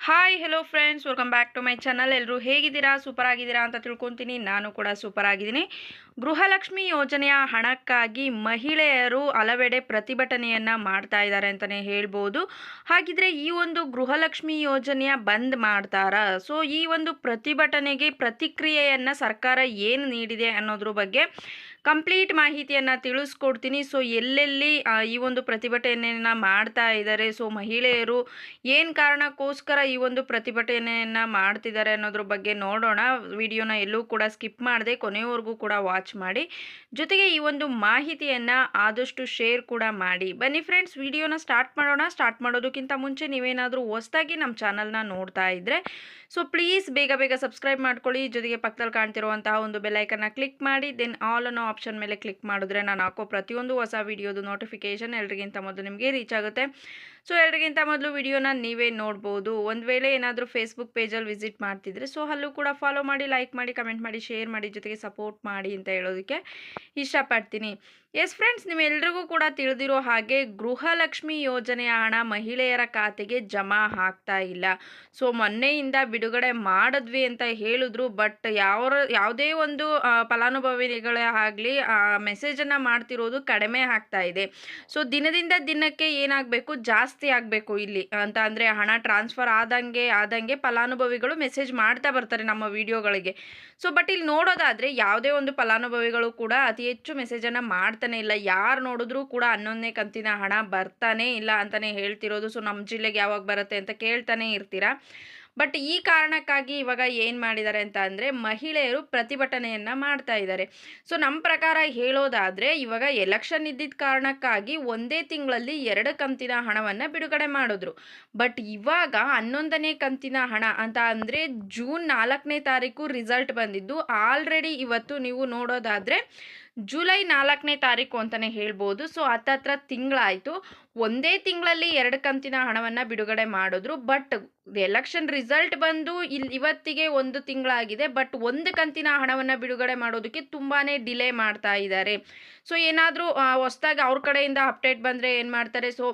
Hi hello friends welcome back to my channel ಎಲ್ಲರೂ ಹೇಗಿದ್ದೀರಾ? Super ಆಗಿದ್ದೀರಾ ಅಂತ ತಿಳ್ಕೊತೀನಿ. ನಾನು ಕೂಡ ಸೂಪರ್ ಆಗಿದ್ದೀನಿ. ಗೃಹಲಕ್ಷ್ಮಿ ಯೋಜನೆಯ ಹಣಕ್ಕಾಗಿ ಮಹಿಳೆಯರು ಹಲವೆಡೆ ಪ್ರತಿಭಟನೆಯನ್ನು ಮಾಡ್ತಾ ಇದ್ದಾರೆ ಅಂತಲೇ ಹೇಳ್ಬೋದು. ಹಾಗಿದ್ರೆ ಈ ಒಂದು ಗೃಹಲಕ್ಷ್ಮಿ ಯೋಜನೆಯ ಬಂದ್ ಮಾಡ್ತಾರಾ. ಸೊ ಈ ಒಂದು ಪ್ರತಿಭಟನೆಗೆ ಪ್ರತಿಕ್ರಿಯೆಯನ್ನು ಸರ್ಕಾರ ಏನು ನೀಡಿದೆ ಅನ್ನೋದ್ರ ಬಗ್ಗೆ ಕಂಪ್ಲೀಟ್ ಮಾಹಿತಿಯನ್ನು ತಿಳಿಸ್ಕೊಡ್ತೀನಿ. ಸೊ, ಎಲ್ಲೆಲ್ಲಿ ಈ ಒಂದು ಪ್ರತಿಭಟನೆಯನ್ನು ಮಾಡ್ತಾ ಇದ್ದಾರೆ. ಸೊ, ಮಹಿಳೆಯರು ಏನು ಕಾರಣಕ್ಕೋಸ್ಕರ ಈ ಒಂದು ಪ್ರತಿಭಟನೆಯನ್ನು ಮಾಡ್ತಿದ್ದಾರೆ ಅನ್ನೋದ್ರ ಬಗ್ಗೆ ನೋಡೋಣ. ವಿಡಿಯೋನ ಎಲ್ಲೂ ಕೂಡ ಸ್ಕಿಪ್ ಮಾಡದೆ ಕೊನೆಯವರೆಗೂ ಕೂಡ ವಾಚ್ ಮಾಡಿ. ಜೊತೆಗೆ ಈ ಒಂದು ಮಾಹಿತಿಯನ್ನು ಆದಷ್ಟು ಶೇರ್ ಕೂಡ ಮಾಡಿ. ಬನ್ನಿ ಫ್ರೆಂಡ್ಸ್, ವಿಡಿಯೋನ ಸ್ಟಾರ್ಟ್ ಮಾಡೋಣ. ಸ್ಟಾರ್ಟ್ ಮಾಡೋದಕ್ಕಿಂತ ಮುಂಚೆ ನೀವೇನಾದರೂ ಹೊಸದಾಗಿ ನಮ್ಮ ಚಾನಲ್ನ ನೋಡ್ತಾ ಇದ್ದರೆ ಸೊ, ಪ್ಲೀಸ್ ಬೇಗ ಬೇಗ ಸಬ್ಸ್ಕ್ರೈಬ್ ಮಾಡ್ಕೊಳ್ಳಿ. ಜೊತೆಗೆ ಪಕ್ಕದಲ್ಲಿ ಕಾಣ್ತಿರುವಂತಹ ಒಂದು ಬೆಲ್ಲೈಕನ್ನ ಕ್ಲಿಕ್ ಮಾಡಿ. ದೆನ್ ಆಲ್ ಅನ್ನೋ ಆಪ್ಷನ್ ಮೇಲೆ ಕ್ಲಿಕ್ ಮಾಡಿದ್ರೆ ನಾನು ಹಾಕೋ ಪ್ರತಿಯೊಂದು ಹೊಸ ವಿಡಿಯೋದು ನೋಟಿಫಿಕೇಷನ್ ಎಲ್ರಿಗಿಂತ ಮೊದಲು ನಿಮಗೆ ರೀಚ್ ಆಗುತ್ತೆ. ಸೊ ಎಲ್ರಿಗಿಂತ ಮೊದಲು ವಿಡಿಯೋನ ನೀವೇ ನೋಡ್ಬೋದು. ಒಂದು ವೇಳೆ ಏನಾದರೂ ಫೇಸ್ಬುಕ್ ಪೇಜಲ್ಲಿ ವಿಸಿಟ್ ಮಾಡ್ತಿದ್ರೆ ಸೊ ಅಲ್ಲೂ ಕೂಡ ಫಾಲೋ ಮಾಡಿ ಲೈಕ್ ಮಾಡಿ ಕಮೆಂಟ್ ಮಾಡಿ ಶೇರ್ ಮಾಡಿ, ಜೊತೆಗೆ ಸಪೋರ್ಟ್ ಮಾಡಿ ಅಂತ ಹೇಳೋದಕ್ಕೆ ಇಷ್ಟಪಡ್ತೀನಿ. ಎಸ್ ಫ್ರೆಂಡ್ಸ್ ನಿಮ್ಮೆಲ್ರಿಗೂ ಕೂಡ ತಿಳಿದಿರೋ ಹಾಗೆ ಗೃಹಲಕ್ಷ್ಮಿ ಯೋಜನೆಯ ಹಣ ಮಹಿಳೆಯರ ಖಾತೆಗೆ ಜಮಾ ಆಗ್ತಾ ಇಲ್ಲ. ಸೊ ಮೊನ್ನೆಯಿಂದ ಬಿಡುಗಡೆ ಮಾಡಿದ್ವಿ ಅಂತ ಹೇಳಿದ್ರು ಬಟ್ ಯಾವ ಯಾವುದೇ ಒಂದು ಫಲಾನುಭವಿಗಳೇ ಆಗಲಿ ಮೆಸೇಜನ್ನು ಮಾಡ್ತಿರೋದು ಕಡಿಮೆ ಆಗ್ತಾ ಇದೆ. ಸೊ ದಿನದಿಂದ ದಿನಕ್ಕೆ ಏನಾಗಬೇಕು? ಜಾಸ್ತಿ ಆಗಬೇಕು ಇಲ್ಲಿ. ಅಂತ ಅಂದರೆ ಹಣ ಟ್ರಾನ್ಸ್ಫರ್ ಆದಂಗೆ ಆದಂಗೆ ಫಲಾನುಭವಿಗಳು ಮೆಸೇಜ್ ಮಾಡ್ತಾ ಬರ್ತಾರೆ ನಮ್ಮ ವಿಡಿಯೋಗಳಿಗೆ ಸೊ ಬಟ್ ಇಲ್ಲಿ ನೋಡೋದಾದರೆ ಯಾವುದೇ ಒಂದು ಫಲಾನುಭವಿಗಳು ಕೂಡ ಅತಿ ಹೆಚ್ಚು ಮೆಸೇಜನ್ನು ಮಾಡ್ತಾನೆ ಇಲ್ಲ. ಯಾರು ನೋಡಿದ್ರೂ ಕೂಡ ಹನ್ನೊಂದನೇ ಕಂತಿನ ಹಣ ಬರ್ತಾನೆ ಇಲ್ಲ ಅಂತಲೇ ಹೇಳ್ತಿರೋದು. ಸೊ ನಮ್ಮ ಜಿಲ್ಲೆಗೆ ಯಾವಾಗ ಬರುತ್ತೆ ಅಂತ ಕೇಳ್ತಾನೆ ಇರ್ತೀರಾ? ಬಟ್ ಈ ಕಾರಣಕ್ಕಾಗಿ ಇವಾಗ ಏನು ಮಾಡಿದ್ದಾರೆ ಅಂತ ಅಂದರೆ ಮಹಿಳೆಯರು ಪ್ರತಿಭಟನೆಯನ್ನು ಮಾಡ್ತಾ ಇದ್ದಾರೆ. ಸೊ ನಮ್ಮ ಪ್ರಕಾರ ಹೇಳೋದಾದರೆ ಇವಾಗ ಎಲೆಕ್ಷನ್ ಇದ್ದಿದ್ದ ಕಾರಣಕ್ಕಾಗಿ ಒಂದೇ ತಿಂಗಳಲ್ಲಿ ಎರಡು ಕಂತಿನ ಹಣವನ್ನು ಬಿಡುಗಡೆ ಮಾಡಿದ್ರು. ಬಟ್ ಇವಾಗ ಹನ್ನೊಂದನೇ ಕಂತಿನ ಹಣ ಅಂತ ಅಂದರೆ ಜೂನ್ ನಾಲ್ಕನೇ ತಾರೀಕು ರಿಸಲ್ಟ್ ಬಂದಿದ್ದು. ಆಲ್ರೆಡಿ ಇವತ್ತು ನೀವು ನೋಡೋದಾದರೆ ಜುಲೈ ನಾಲ್ಕನೇ ತಾರೀಕು ಅಂತಲೇ ಹೇಳ್ಬೋದು. ಸೊ ಹತ್ತತ್ರ ತಿಂಗಳಾಯಿತು. ಒಂದೇ ತಿಂಗಳಲ್ಲಿ ಎರಡು ಕಂತಿನ ಹಣವನ್ನು ಬಿಡುಗಡೆ ಮಾಡಿದ್ರು. ಬಟ್ ಎಲೆಕ್ಷನ್ ರಿಸಲ್ಟ್ ಬಂದು ಇಲ್ಲಿ ಇವತ್ತಿಗೆ ಒಂದು ತಿಂಗಳಾಗಿದೆ. ಬಟ್ ಒಂದು ಕಂತಿನ ಹಣವನ್ನು ಬಿಡುಗಡೆ ಮಾಡೋದಕ್ಕೆ ತುಂಬಾ ಡಿಲೇ ಮಾಡ್ತಾ ಇದ್ದಾರೆ. ಸೊ ಏನಾದರೂ ಹೊಸ್ದಾಗಿ ಅವ್ರ ಕಡೆಯಿಂದ ಅಪ್ಡೇಟ್ ಬಂದರೆ ಏನು ಮಾಡ್ತಾರೆ? ಸೊ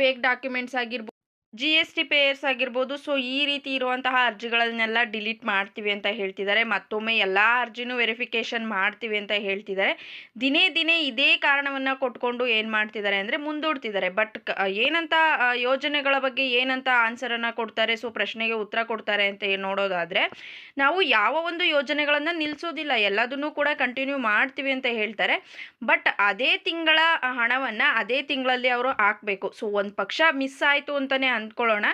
ಫೇಕ್ ಡಾಕ್ಯುಮೆಂಟ್ಸ್ ಆಗಿರ್ಬೋದು ಜಿ ಎಸ್ ಟಿ ಪೇಯರ್ಸ್ ಆಗಿರ್ಬೋದು ಸೊ ಈ ರೀತಿ ಇರುವಂತಹ ಅರ್ಜಿಗಳನ್ನೆಲ್ಲ ಡಿಲೀಟ್ ಮಾಡ್ತೀವಿ ಅಂತ ಹೇಳ್ತಿದ್ದಾರೆ. ಮತ್ತೊಮ್ಮೆ ಎಲ್ಲ ಅರ್ಜಿನೂ ವೆರಿಫಿಕೇಷನ್ ಮಾಡ್ತೀವಿ ಅಂತ ಹೇಳ್ತಿದ್ದಾರೆ. ದಿನೇ ದಿನೇ ಇದೇ ಕಾರಣವನ್ನು ಕೊಟ್ಕೊಂಡು ಏನು ಮಾಡ್ತಿದ್ದಾರೆ ಅಂದರೆ ಮುಂದೂಡ್ತಿದ್ದಾರೆ. ಬಟ್ ಏನಂತ ಯೋಜನೆಗಳ ಬಗ್ಗೆ ಏನಂತ ಆನ್ಸರನ್ನು ಕೊಡ್ತಾರೆ ಸೊ ಪ್ರಶ್ನೆಗೆ ಉತ್ತರ ಕೊಡ್ತಾರೆ ಅಂತ ನೋಡೋದಾದರೆ, ನಾವು ಯಾವ ಒಂದು ಯೋಜನೆಗಳನ್ನು ನಿಲ್ಲಿಸೋದಿಲ್ಲ ಎಲ್ಲದನ್ನೂ ಕೂಡ ಕಂಟಿನ್ಯೂ ಮಾಡ್ತೀವಿ ಅಂತ ಹೇಳ್ತಾರೆ. ಬಟ್ ಅದೇ ತಿಂಗಳ ಹಣವನ್ನು ಅದೇ ತಿಂಗಳಲ್ಲಿ ಅವರು ಹಾಕಬೇಕು. ಸೊ ಒಂದು ಪಕ್ಷ ಮಿಸ್ ಆಯಿತು ಅಂತಲೇ ಅಂದ್ಕೊಳ್ಳೋಣ.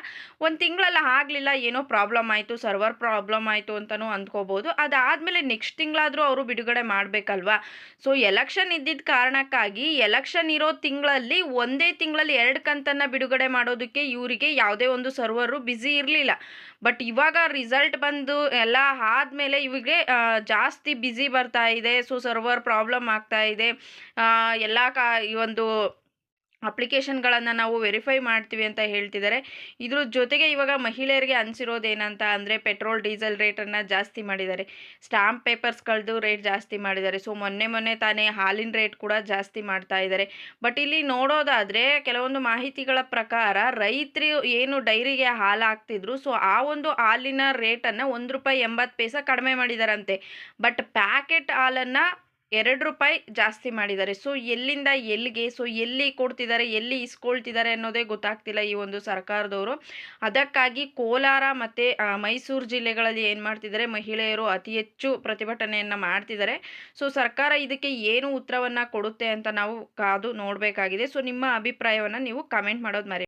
ಒಂದು ತಿಂಗಳಲ್ಲಿ ಆಗಲಿಲ್ಲ, ಏನೋ ಪ್ರಾಬ್ಲಮ್ ಆಯಿತು ಸರ್ವರ್ ಪ್ರಾಬ್ಲಮ್ ಆಯಿತು ಅಂತಲೂ ಅಂದ್ಕೋಬೋದು. ಅದಾದಮೇಲೆ ನೆಕ್ಸ್ಟ್ ತಿಂಗಳಾದರೂ ಅವರು ಬಿಡುಗಡೆ ಮಾಡಬೇಕಲ್ವಾ? ಸೊ ಎಲೆಕ್ಷನ್ ಇದ್ದಿದ್ದ ಕಾರಣಕ್ಕಾಗಿ ಎಲೆಕ್ಷನ್ ಇರೋ ತಿಂಗಳಲ್ಲಿ ಒಂದೇ ತಿಂಗಳಲ್ಲಿ ಎರಡು ಕಂತನ್ನು ಬಿಡುಗಡೆ ಮಾಡೋದಕ್ಕೆ ಇವರಿಗೆ ಯಾವುದೇ ಒಂದು ಸರ್ವರು ಬ್ಯುಸಿ ಇರಲಿಲ್ಲ. ಬಟ್ ಇವಾಗ ರಿಸಲ್ಟ್ ಬಂದು ಎಲ್ಲ ಆದಮೇಲೆ ಇವರಿಗೆ ಜಾಸ್ತಿ ಬ್ಯುಸಿ ಬರ್ತಾ ಇದೆ. ಸೊ ಸರ್ವರ್ ಪ್ರಾಬ್ಲಮ್ ಆಗ್ತಾ ಇದೆ. ಎಲ್ಲ ಕಾ, ಈ ಒಂದು ಅಪ್ಲಿಕೇಶನ್ಗಳನ್ನು ನಾವು ವೆರಿಫೈ ಮಾಡ್ತೀವಿ ಅಂತ ಹೇಳ್ತಿದ್ದಾರೆ. ಇದ್ರ ಜೊತೆಗೆ ಇವಾಗ ಮಹಿಳೆಯರಿಗೆ ಅನಿಸಿರೋದೇನಂತ ಅಂದರೆ ಪೆಟ್ರೋಲ್, ಡೀಸೆಲ್ ರೇಟನ್ನು ಜಾಸ್ತಿ ಮಾಡಿದ್ದಾರೆ. ಸ್ಟಾಂಪ್ ಪೇಪರ್ಸ್ಗಳದ್ದು ರೇಟ್ ಜಾಸ್ತಿ ಮಾಡಿದ್ದಾರೆ. ಸೊ, ಮೊನ್ನೆ ಮೊನ್ನೆ ತಾನೇ ಹಾಲಿನ ರೇಟ್ ಕೂಡ ಜಾಸ್ತಿ ಮಾಡ್ತಾ ಇದ್ದಾರೆ. ಬಟ್ ಇಲ್ಲಿ ನೋಡೋದಾದರೆ ಕೆಲವೊಂದು ಮಾಹಿತಿಗಳ ಪ್ರಕಾರ ರೈತರು ಏನು ಡೈರಿಗೆ ಹಾಲು ಹಾಕ್ತಿದ್ರು, ಸೊ, ಆ ಒಂದು ಹಾಲಿನ ರೇಟನ್ನು ಒಂದು ರೂಪಾಯಿ ಎಂಬತ್ತು ಪೈಸ ಕಡಿಮೆ ಮಾಡಿದಾರಂತೆ. ಬಟ್ ಪ್ಯಾಕೆಟ್ ಹಾಲನ್ನು ಎರಡು ರೂಪಾಯಿ ಜಾಸ್ತಿ ಮಾಡಿದ್ದಾರೆ. ಸೊ, ಎಲ್ಲಿಂದ ಎಲ್ಲಿಗೆ, ಸೊ, ಎಲ್ಲಿ ಕೊಡ್ತಿದ್ದಾರೆ, ಎಲ್ಲಿ ಇಸ್ಕೊಳ್ತಿದ್ದಾರೆ ಅನ್ನೋದೇ ಗೊತ್ತಾಗ್ತಿಲ್ಲ ಈ ಒಂದು ಸರ್ಕಾರದವರು. ಅದಕ್ಕಾಗಿ ಕೋಲಾರ ಮತ್ತು ಮೈಸೂರು ಜಿಲ್ಲೆಗಳಲ್ಲಿ ಏನು ಮಾಡ್ತಿದ್ದಾರೆ, ಮಹಿಳೆಯರು ಅತಿ ಹೆಚ್ಚು ಪ್ರತಿಭಟನೆಯನ್ನು ಮಾಡ್ತಿದ್ದಾರೆ. ಸೊ, ಸರ್ಕಾರ ಇದಕ್ಕೆ ಏನು ಉತ್ತರವನ್ನು ಕೊಡುತ್ತೆ ಅಂತ ನಾವು ಕಾದು ನೋಡಬೇಕಾಗಿದೆ. ಸೊ, ನಿಮ್ಮ ಅಭಿಪ್ರಾಯವನ್ನು ನೀವು ಕಮೆಂಟ್ ಮಾಡೋದು